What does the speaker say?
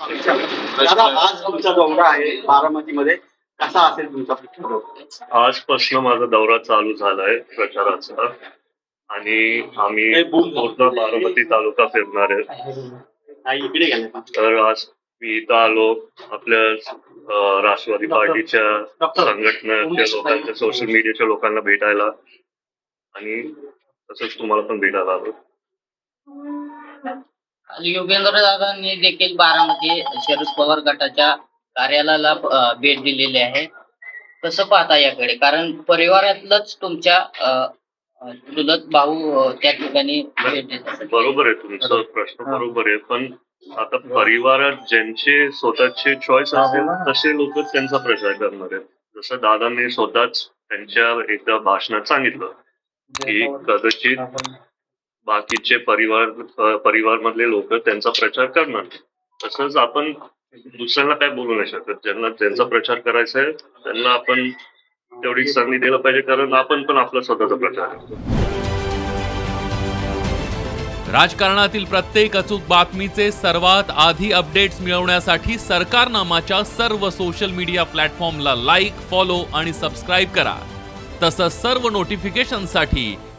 दादा आज तुमचा दौरा आहे बारामतीमध्ये. कसा असेल तुमचा दौरा आजपासून माझा दौरा चालू झालाय प्रचाराचा. आणि आम्ही पूर्ण बारामती तालुका फिरणार आहे. तर आज मी इथं आलो. आपल्या राष्ट्रवादी पार्टीच्या संघटनेच्या लोकांच्या सोशल मीडियाच्या लोकांना भेटायला. आणि तसंच तुम्हाला पण भेटायला आलो. योगेंद्र दादांनी देखील बारामती शरद पवार गटाच्या कार्यालयाला भेट दिलेली आहे. कसं पाहता याकडे? कारण परिवारातलंच तुमच्या चुलत भाऊ त्या ठिकाणी भेट देत. बरोबर आहे तुमचा प्रश्न बरोबर आहे. पण आता परिवारात ज्यांचे स्वतःचे चॉईस असेल तसे लोक त्यांचा प्रचार करणार आहेत. जसं दादांनी स्वतःच त्यांच्या एकदा भाषणात सांगितलं की कदाचित बाकीचे परिवार परिवार मधले लोक त्यांचा प्रचार करणार. तसंच आपण दुसऱ्यांना काय बोलू नाही शकत. ज्यांना ज्यांचा प्रचार करायचा आहे त्यांना आपण तेवढी संधी दिला पाहिजे कारण आपण पण आपला स्वतःचा प्रचार करतो. राजकारणातील प्रत्येक अचूक बातमीचे सर्वात आधी अपडेट्स मिळवण्यासाठी सरकारनामाच्या सर्व सोशल मीडिया प्लॅटफॉर्मला लाईक फॉलो आणि सबस्क्राईब करा. तसंच सर्व नोटिफिकेशनसाठी